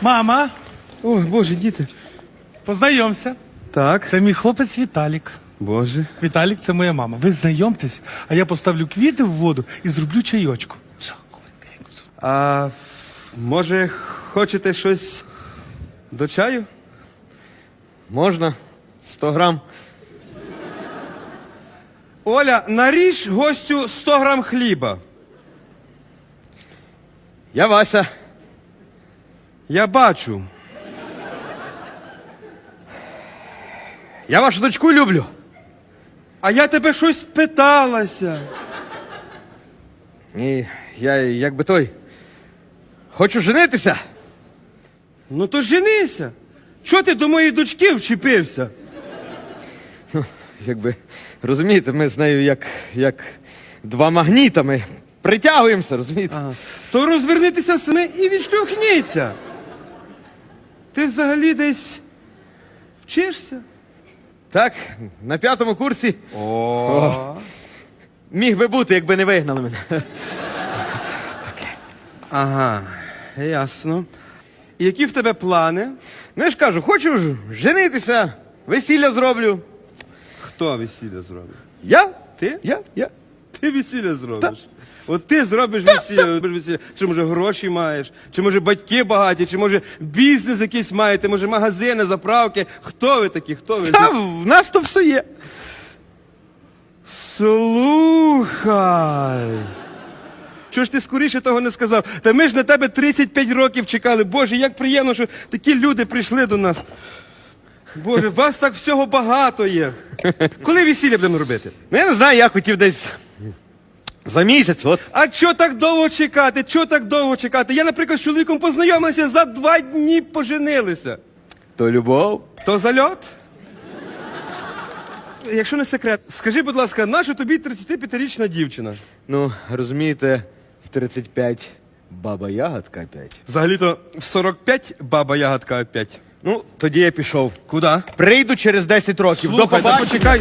Мама, Ой, боже, діти. познайомся. Так. Це мій хлопець Віталік. Боже. Віталік, це моя мама. Ви знайомтесь, а я поставлю квіти в воду і зроблю чайочку. Все, тихенько. А може, хочете щось до чаю? Можна? 100 грам. Оля, наріж гостю 100 грам хліба. Я Вася. Я бачу. Я вашу дочку люблю. А я тебе щось питалася. Ні, я якби той. Хочу женитися. Ну то женися. Чого ти до моєї дочки вчепився? Якби розумієте, ми з нею як, як два магніта, ми притягуємося, розумієте? Ага. То розвернитися саме і відштовхніться. Ти взагалі десь вчишся? Так, на п'ятому курсі О. міг би бути, якби не вигнали мене. Ага, ясно. І які в тебе плани? Ну я ж кажу, хочу ж женитися, весілля зроблю. Хто весілля зробить? Я? Ти? Я? Я? Ти весілля зробиш. От ти зробиш весілля, зробиш весілля. Чи може гроші маєш, чи може батьки багаті, чи може бізнес якийсь маєте, може магазини, заправки. Хто ви такі? Хто ви? Та в нас то все є. Слухай. Чого ж ти скоріше того не сказав? Та ми ж на тебе 35 років чекали. Боже, як приємно, що такі люди прийшли до нас. Боже, вас так всього багато є. Коли весілля будемо робити? Ну я не знаю, я хотів десь за місяць, от. А чого так довго чекати? Чого так довго чекати? Я, наприклад, з чоловіком познайомилася, за два дні поженилися. То любов. То зальот? Якщо не секрет, скажи, будь ласка, наша тобі 35-річна дівчина? Ну, розумієте, в 35 баба ягодка опять. Взагалі-то в 45 баба ягодка опять. Ну, тоді я пішов. Куда? Прийду через 10 років. До Слухай, та побачення. почекай.